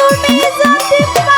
তুমি যদি